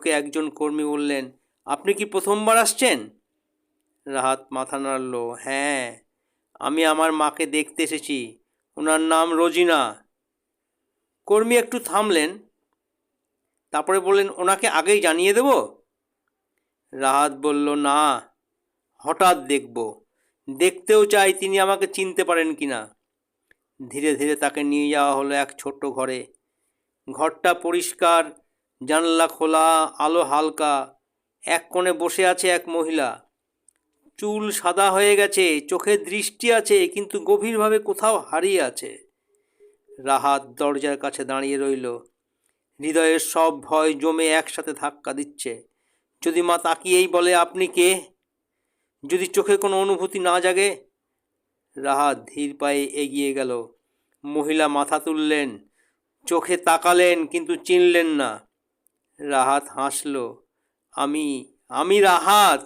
ঢুকে একজন কর্মী বললেন, আপনি কি প্রথমবার আসছেন? রাহাত মাথা নাড়ল হ্যাঁ আমি আমার মাকে দেখতে এসেছি, ওনার নাম রোজিনা। কর্মী একটু থামলেন, তারপরে বললেন, ওনাকে আগেই জানিয়ে দেব? রাহাত বলল, না, হঠাৎ দেখব। দেখতেও চাই তিনি আমাকে চিনতে পারেন কি না। ধীরে ধীরে তাকে নিয়ে যাওয়া হলো এক ছোট্ট ঘরে। ঘরটা পরিষ্কার জানলা খোলা, আলো হালকা, এক কোণে বসে আছে এক মহিলা। চুল সাদা হয়ে গেছে, চোখে দৃষ্টি আছে, কিন্তু গভীরভাবে কোথাও হারিয়ে আছে। রাহাত দরজার কাছে দাঁড়িয়ে রইল। হৃদয়ের সব ভয় জমে একসাথে ধাক্কা দিচ্ছে। যদি মা তাকিয়েই বলে, আপনি কে? যদি চোখে কোনো অনুভূতি না জাগে। রাহাত ধীর পায়ে এগিয়ে গেল। মহিলা মাথা তুললেন। চোখে তাকালেন, কিন্তু চিনলেন না। রাহাত হাসল আমি আমি রাহাত?